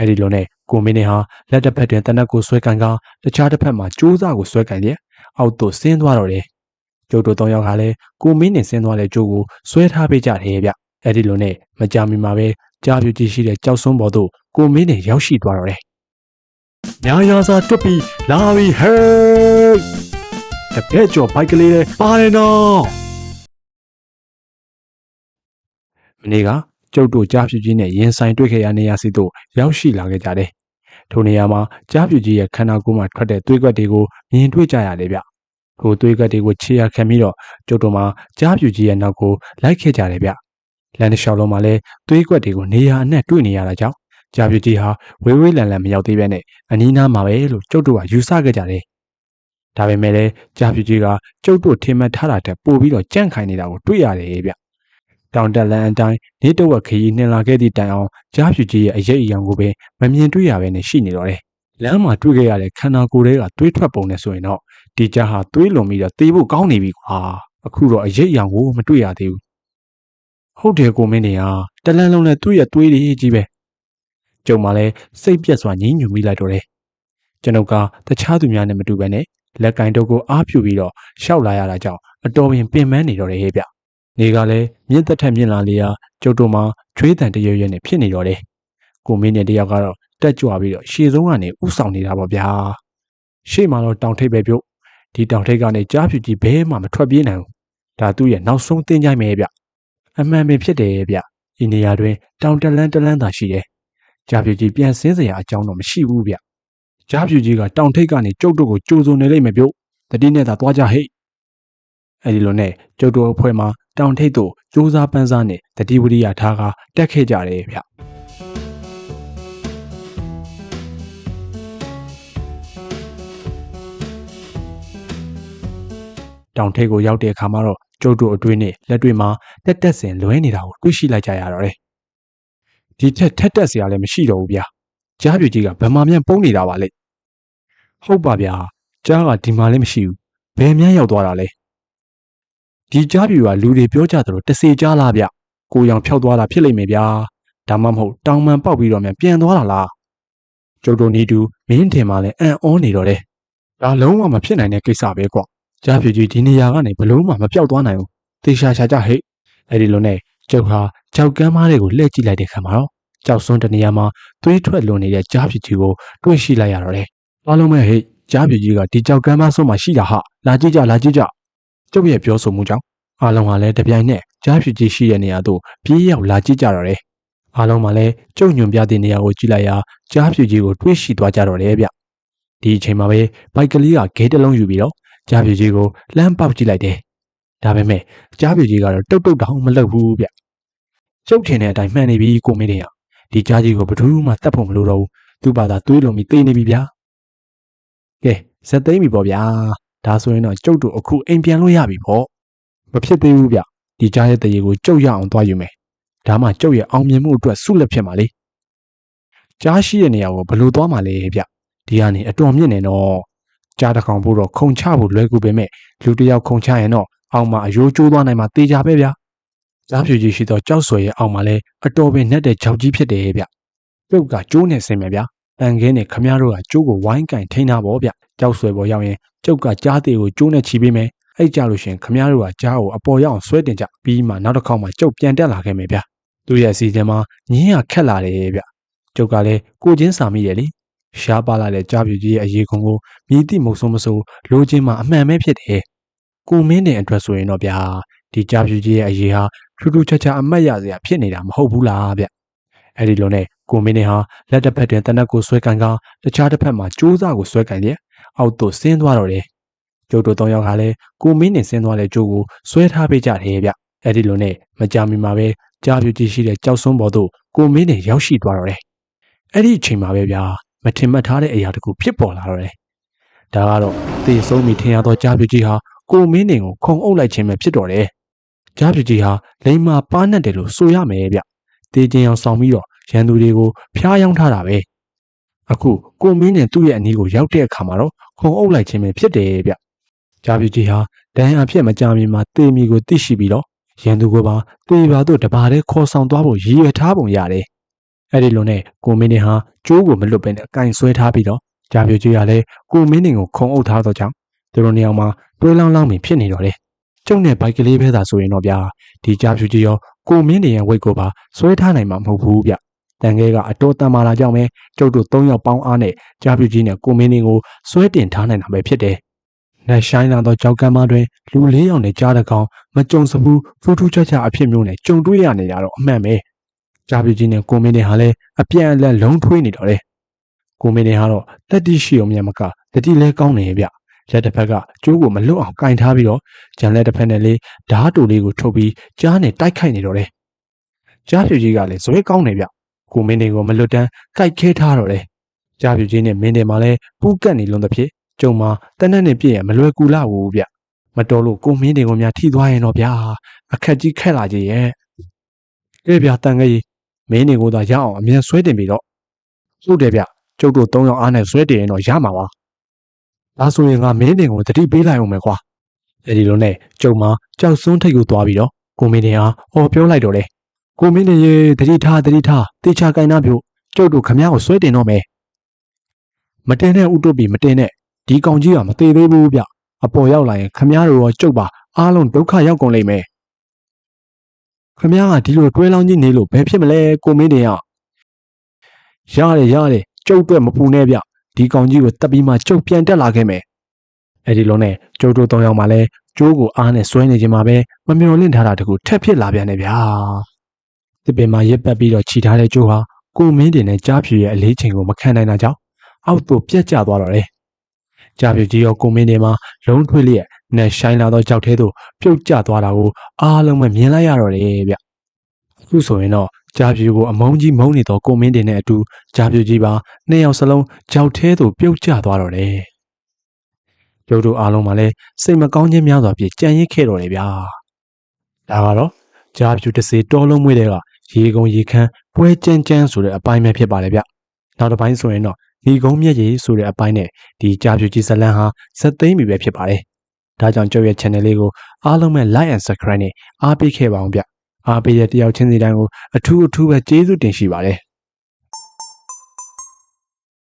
အဲဒီလိုနဲ့ကိုမင်းနေဟာလက်တစ်ဖက်တွင်တနက်ကိုဆွဲကန်ကတခြားတစ်ဖက်မှာကြိုးစားကိုဆွဲကန်လျက်အောက်သို့ဆင်းသွားတော့တယ်ကျုပ်တို့သုံးယောက်ကလည်းကိုမင်းနေဆင်းသွားတဲ့ကြိုးကိုဆွဲထားပေးကြတယ်ဗျအဲဒီလိုနဲ့မကြမီမှာပဲကြားပြူကြီးရှိတဲ့ကြောက်စွန်းပေါ်သို့ကိုမင်းနေရောက်ရှိသွားတော့တယ်ညာယာစာတွတ်ပြီးလာပြီဟေးတပည့်ကျော်ဘိုက်ကလေးလေးပါတယ်နော်မနေ့က ကျုပ်တို့ကြားပြူကြီးနဲ့ရင်ဆိုင်တွေ့ခဲ့ရနေရစီသို့ရောက်ရှိလာခဲ့ကြတယ်ထိုနေရာမှာကြားပြူကြီးရဲ့ခန္ဓာကိုယ်မှာထွက်တဲ့သွေးကွက်တွေကိုမြင်တွေ့ကြရတယ်ဗျထိုသွေးကွက်တွေကိုခြေရခံပြီးတော့ကျုပ်တို့မှာကြားပြူကြီးရဲ့နောက်ကိုလိုက်ခဲ့ကြတယ်ဗျလမ်းတစ်လျှောက်လုံးမှာလည်းသွေးကွက်တွေကိုနေရာအနှံ့တွေ့နေရတာကြောင့်ကြားပြူကြီးဟာဝေးဝေးလန်လန်မရောက်သေးပဲနဲ့အနီးနားမှာပဲလို့ကျုပ်တို့ကယူဆခဲ့ကြတယ်ဒါပေမဲ့လည်းကြားပြူကြီးကကျုပ်တို့ထင်မှတ်ထားတာတက်ပို့ပြီးတော့ကြန့်ခိုင်နေတာကိုတွေ့ရတယ်ဗျ တောင်တက်လန်းအတိုင်းနေတဝက်ခရီးနှင်လာခဲ့သည့်တိုင်အောင်ကြားပြူကြီးရဲ့အရေးအယံကိုပဲမမြင်တွေ့ရဘဲနဲ့ရှိနေတော့တယ်လမ်းမှာတွေ့ခဲ့ရတဲ့ခန္ဓာကိုယ်တွေကသွေးထွက်ပုံနဲ့ဆိုရင်တော့ဒီကြားဟာသွေးလွန်ပြီးတော့သေဖို့ကောင်းနေပြီကွာအခုတော့အရေးအယံကိုမတွေ့ရသေးဘူးဟုတ်တယ်ကိုမင်းနေဟာတလန်းလုံးနဲ့သူ့ရဲ့သွေးတွေကြီးပဲကျုံမှလည်းစိတ်ပြက်စွာငြင်းညူမိလိုက်တော့တယ်ကျွန်ုပ်ကတခြားသူများနဲ့မတူဘဲနဲ့လက်ကင်တုပ်ကိုအားပြူပြီးတော့ရှောက်လာရတာကြောင့်အတော်ပင်ပင်ပန်းနေတော့တယ်ဟဲ့ဗျ နေကလည်းမြင့်သက်ထက်မြင့်လာလေရာကျုပ်တို့မှချွေးတန်တရွရွနဲ့ဖြစ်နေတော့တယ်ကိုမင်းနဲ့တယောက်ကတော့တက်ကြွပြီးတော့ရှေ့ဆုံးကနေဥဆောင်နေတာပေါ့ဗျာရှေ့မှာတော့တောင်ထိပ်ပဲပြုတ်ဒီတောင်ထိပ်ကနေကြားဖြူကြီးဘဲမှမထွက်ပြေးနိုင်ဘူးဒါသူ့ရဲ့နောက်ဆုံးတင်းကြိုက်မယ်ဗျအမှန်ပင်ဖြစ်တယ်ဗျဒီနေရာတွင်တောင်တလန်းတလန်းသာရှိတယ်ကြားဖြူကြီးပြန်ဆင်းစရာအကြောင်းတော့မရှိဘူးဗျကြားဖြူကြီးကတောင်ထိပ်ကနေကျုပ်တို့ကိုကြိုးစုံနေလိမ့်မယ်ပြုတ်တတိနဲ့သာသွားကြဟိတ်အဲဒီလိုနဲ့ကျုပ်တို့အဖွဲ့မှာ တောင်ထိပ်သို့စူးစားပန်းစားနဲ့တတိဝရိယထားကတက်ခဲ့ကြတယ်ဗျတောင်ထိပ်ကိုရောက်တဲ့အခါမှာတော့ကျုပ်တို့အတွင်းနဲ့လက်တွေမှာတက်တက်ဆင်လွဲနေတာကိုတွေ့ရှိလိုက်ကြရတော့တယ်ဒီထက်ထက်တက်စရာလည်းမရှိတော့ဘူးဗျာကြားပြူကြီးကဗမာမြန်ပုံးနေတာပါလေဟုတ်ပါဗျာကြားကဒီမှာလည်းမရှိဘူးဘယ်မြန်ရောက်သွားတာလဲ ဒီကြားပြူကလူတွေပြောကြသလိုတစေကြားလားဗျကိုရောင်ဖြောက်သွားတာဖြစ်လိမ့်မယ်ဗျာဒါမှမဟုတ်တောင်မှန်ပေါက်ပြီးတော့မြန်ပြန်သွားတာလားကျုပ်တို့နေတူမင်းထင်မှလည်းအံ့ဩနေတော့တယ်ဒါလုံးဝမဖြစ်နိုင်တဲ့ကိစ္စပဲကွာကြားပြူကြီးဒီနေရာကနေဘလုံးမှမပြောက်သွားနိုင်ဘူးသေချာချာကြဟဲ့အဲ့ဒီလိုနဲ့ကျုပ်ဟာကြောက်ကမ်းမားတွေကိုလှည့်ကြည့်လိုက်တဲ့ခါမှာတော့ကြောက်စွန်းတနေရာမှာသွေးထွက်လွန်နေတဲ့ကြားပြူကြီးကိုတွေ့ရှိလိုက်ရတော့တယ်အားလုံးပဲဟဲ့ကြားပြူကြီးကဒီကြောက်ကမ်းမားဆုံးမှာရှိတာဟာလာကြည့်ကြလာကြည့်ကြ ကျုပ်ရဲ့ပြောဆိုမှုကြောင့်အားလုံးကလည်းတပြိုင်နက်ကြားဖြူကြီးရှိတဲ့နေရာသို့ပြေးရောက်လာကြည့်ကြတော့တယ်။အားလုံးကလည်းကျုပ်ညွန်ပြတဲ့နေရာကိုကြည့်လိုက်ရာကြားဖြူကြီးကိုတွေးရှိသွားကြတော့တယ်ဗျ။ဒီအချိန်မှာပဲဘိုက်ကလေးကဂေးတစ်လုံးယူပြီးတော့ကြားဖြူကြီးကိုလှမ်းပေါက်ကြည့်လိုက်တယ်။ဒါပေမဲ့ကြားဖြူကြီးကတော့တုတ်တုတ်တောင်မလုပ်ဘူးဗျ။ကျုပ်ထင်တဲ့အတိုင်းမှန်နေပြီကိုမင်းတွေကဒီကြားကြီးကိုဘယ်သူမှတတ်ဖို့မလိုတော့ဘူး။သူ့ဘာသာတွေးလုံးပြီးသိနေပြီဗျာ။ကဲဇက်သိမ့်ပြီပေါ့ဗျာ။ ဒါဆိုရင်တော့ကျုပ်တို့အခုအိမ်ပြန်လို့ရပြီပေါ့မဖြစ်သေးဘူးဗျဒီကြားရဲ့တရေကိုကြုတ်ရအောင်သွားယူမယ်ဒါမှကျုပ်ရဲ့အောင်မြင်မှုအတွက်ဆုလက်ဖြစ်မှာလေကြားရှိတဲ့နေရာကိုဘယ်လိုသွားမှာလဲဗျဒီကနေအတော်မြင့်နေတော့ကြားတစ်ကောင်ဖို့တော့ခုံချဖို့လွယ်ကူပေမဲ့လူတစ်ယောက်ခုံချရင်တော့အောက်မှာအယိုးကျိုးသွားနိုင်မှာတေချာပဲဗျကြားဖြူကြီးရှိတော့ကြောက်ဆွဲရဲ့အောက်မှာလဲအတော်ပင်နဲ့တဲ့ကြောက်ကြီးဖြစ်တယ်ဗျကျုပ်ကကျိုးနဲ့ဆင်းမယ်ဗျတန်ခင်းနဲ့ခမားတို့ကကျိုးကိုဝိုင်းကင်ထိန်းတာပေါ့ဗျကြောက်ဆွဲပေါ်ရောက်ရင် ကျုပ်ကကြားသေးကိုကျိုးနဲ့ချီပေးမယ်အဲ့ကြလို့ရှင်ခမားတို့ကကြားကိုအပေါ်ရအောင်ဆွဲတင်ကြပြီးမှနောက်တစ်ခေါက်မှကျုပ်ပြန်တက်လာခဲ့မယ်ဗျသူရဲ့အစီအစဉ်မှာညင်းရခက်လာတယ်ဗျကျုပ်ကလည်းကိုချင်းစာမိတယ်လေရှားပါလာတဲ့ကြားပြူကြီးရဲ့အရေးခွန်ကိုမြည်တိမုံဆုံးမစိုးလိုချင်မှအမှန်ပဲဖြစ်တယ်ကိုမင်းတဲ့အတွက်ဆိုရင်တော့ဗျာဒီကြားပြူကြီးရဲ့အရေးဟာထူးထူးခြားခြားအမှတ်ရစရာဖြစ်နေတာမဟုတ်ဘူးလားဗျအဲ့ဒီလိုနဲ့ကိုမင်းနေဟာလက်တစ်ဖက်တွင်တနက်ကိုဆွဲကန်ကတခြားတစ်ဖက်မှာကြိုးစားကိုဆွဲကန်လျက် အောက်သို့ဆင်းသွားတော့တယ်ကျုပ်တို့သုံးယောက်ကလည်းကိုမင်းနေဆင်းသွားတဲ့ကျိုးကိုဆွဲထားပေးကြတယ်ဗျအဲ့ဒီလိုနဲ့မကြမီမှာပဲကြားပြူကြီးရှိတဲ့ကြောက်စွန်းပေါ်သို့ကိုမင်းနေရောက်ရှိသွားတော့တယ်အဲ့ဒီအချိန်မှာပဲဗျာမထင်မှတ်ထားတဲ့အရာတခုဖြစ်ပေါ်လာတော့တယ်ဒါကတော့သေဆုံးပြီထင်ရသောကြားပြူကြီးဟာကိုမင်းနေကိုခုံအုပ်လိုက်ခြင်းပဲဖြစ်တော့တယ်ကြားပြူကြီးဟာလိမ္မာပါနှက်တယ်လို့ဆိုရမယ်ဗျတေးချင်းအောင်ဆောင်ပြီးတော့ရန်သူတွေကိုဖျားယောင်းထားတာပဲ အခုကိုမင်းနဲ့သူ့ရဲ့အနီးကိုရောက်တဲ့အခါမှာတော့ခုံအုပ်လိုက်ခြင်းပဲဖြစ်တယ်ဗျကြားပြူကြီးဟာဒဏ်အဖြစ်မကြမီမှာတေမီကိုသိရှိပြီးတော့ရန်သူကပါတေပါတို့တပါးတည်းခေါ်ဆောင်သွားဖို့ရည်ရွယ်ထားပုံရတယ်အဲ့ဒီလိုနဲ့ကိုမင်းတင်ဟာကျိုးကိုမလွတ်ဘဲနဲ့ကင်ဆွဲထားပြီးတော့ကြာပြူကြီးကလည်းကိုမင်းတင်ကိုခုံအုပ်ထားတော့ကြောင့်သူတို့နှစ်ယောက်မှာတွဲလောင်းလောင်းပင်ဖြစ်နေတော့တယ်ကျုပ်နဲ့ဘိုက်ကလေးပဲသာဆိုရင်တော့ဗျာဒီကြာပြူကြီးရောကိုမင်းတင်ရဲ့ဝိတ်ကိုပါဆွဲထားနိုင်မှာမဟုတ်ဘူးဗျ တန်ခဲကအတော်တန်မာလာကြောင့်ပဲကျုပ်တို့၃ယောက်ပေါင်းအားနဲ့ကြာပြူကြီးနဲ့ကိုမင်းတင်ကိုဆွဲတင်ထားနိုင်တာပဲဖြစ်တယ်။နက်ရှိုင်းလာသောကြောက်ကမ်းမတွင်လူလေးယောက်နဲ့ကြားတကောင်မကြုံစဘူးဖူးထူးခြားခြားအဖြစ်မျိုးနဲ့ကြုံတွေ့ရနေကြတော့အမှန်ပဲ။ကြာပြူကြီးနဲ့ကိုမင်းတင်ဟာလည်းအပြန်အလှန်လုံးထွေးနေတော့တယ်။ကိုမင်းတင်ဟာတော့တက်တိရှိအောင်မြတ်မကတတိလဲကောင်းနေရဲ့ဗျ။ရက်တစ်ဖက်ကကျိုးကိုမလွတ်အောင်ကင်ထားပြီးတော့ဂျန်လက်တစ်ဖက်နဲ့လေးဓာတ်တူလေးကိုထုတ်ပြီးကြားနဲ့တိုက်ခိုက်နေတော့တယ်။ကြားပြူကြီးကလည်းဇွဲကောင်းနေဗျ။ ကိုမင်းတင်ကိုမလွတ်တမ်းကြိုက်ခဲထားတော့တယ်။ကြားပြူကြီးနဲ့မင်းတင်မှာလည်းပူးကတ်နေလုံးသဖြင့်ကျုံမှာတနက်နဲ့ပြည့်ရမလွယ်ကူလာဘူးဗျ။မတော်လို့ကိုမင်းတင်ကိုများထိသွားရင်တော့ဗျာအခက်ကြီးခက်လာကြီးရဲ့။ကဲဗျာတန်ကြီးမင်းတင်ကိုသာရအောင်အမြန်ဆွဲတင်ပြီးတော့ဟုတ်တယ်ဗျကျုပ်တို့၃ယောက်အားနဲ့ဆွဲတင်ရင်တော့ရမှာပါ။ဒါဆိုရင်ငါမင်းတင်ကိုတတိပေးလိုက်အောင်မယ်ကွာ။အဲဒီလိုနဲ့ကျုံမှာကြောက်စွန်းထိတ်ကိုသွားပြီးတော့ကိုမင်းတင်ဟာအော်ပြောလိုက်တော့တယ်။ ကိုမင်းနေရေတတိထားတတိထားတေချာကိုင်နာပြို့ကျုပ်တို့ခမည်းကိုဆွဲတင်တော့မယ်မတင်နဲ့ဥတုပီမတင်နဲ့ဒီကောင်ကြီးကမသေးသေးဘူးဗျအပေါ်ရောက်လာရင်ခမည်းတို့ရောကျုပ်ပါအားလုံးဒုက္ခရောက်ကုန်လိမ့်မယ်ခမည်းကဒီလိုတွဲလောင်းကြီးနေလို့ဘယ်ဖြစ်မလဲကိုမင်းတင်ရရတယ်ရတယ်ကျုပ်တို့မပူနဲ့ဗျဒီကောင်ကြီးကိုတက်ပြီးမှကျုပ်ပြန်တက်လာခဲ့မယ်အဲ့ဒီလိုနဲ့ကျုပ်တို့၃ယောက်မှလည်းကျိုးကိုအားနဲ့ဆွဲနေခြင်းမှာပဲမမျော်လင့်ထားတာတကူထက်ဖြစ်လာပြန်တယ်ဗျာ ဒီပင်မှာရက်ပတ်ပြီးတော့ခြိထားတဲ့ကျိုးဟာကိုမင်းတင်နဲ့ကြားဖြူရဲ့အလေးချိန်ကိုမခံနိုင်တာကြောင့်အောက်သို့ပြက်ကျသွားတော့တယ်။ကြားဖြူကြီးရောကိုမင်းတင်မှာလုံးထွေးလျက်နဲ့ရှိုင်းလာသောကြောက်သေးသို့ပြုတ်ကျသွားတာကိုအားလုံးပဲမြင်လိုက်ရတော့တယ်ဗျ။အခုဆိုရင်တော့ကြားဖြူကိုအမုန်းကြီးမုန်းနေသောကိုမင်းတင်နဲ့အတူကြားဖြူကြီးပါနှစ်ယောက်စလုံးကြောက်သေးသို့ပြုတ်ကျသွားတော့တယ်။ကျုပ်တို့အားလုံးမှာလည်းစိတ်မကောင်းခြင်းများစွာဖြင့်ကြံ့ရစ်ခဲ့တော့တယ်ဗျာ။ဒါကတော့ကြားဖြူတစ်စေတောလုံးမွေးတဲ့က ရေကုန်ရေခမ်းပွဲကြမ်းကြမ်းဆိုတဲ့အပိုင်းပဲဖြစ်ပါတယ်ဗျ။နောက်တစ်ပိုင်းဆိုရင်တော့ဒီကုန်းမြက်ရည်ဆိုတဲ့အပိုင်းနဲ့ဒီကြားဖြူကြီးဇလန်းဟာဇက်သိမ်းပြီပဲဖြစ်ပါတယ်။ဒါကြောင့်ကျုပ်ရဲ့ channel လေးကိုအားလုံးပဲ like and subscribe နဲ့အားပေးခဲ့ပါအောင်ဗျ။အားပေးတဲ့တယောက်ချင်းစီတိုင်းကိုအထူးအထူးပဲကျေးဇူးတင်ရှိပါတယ်။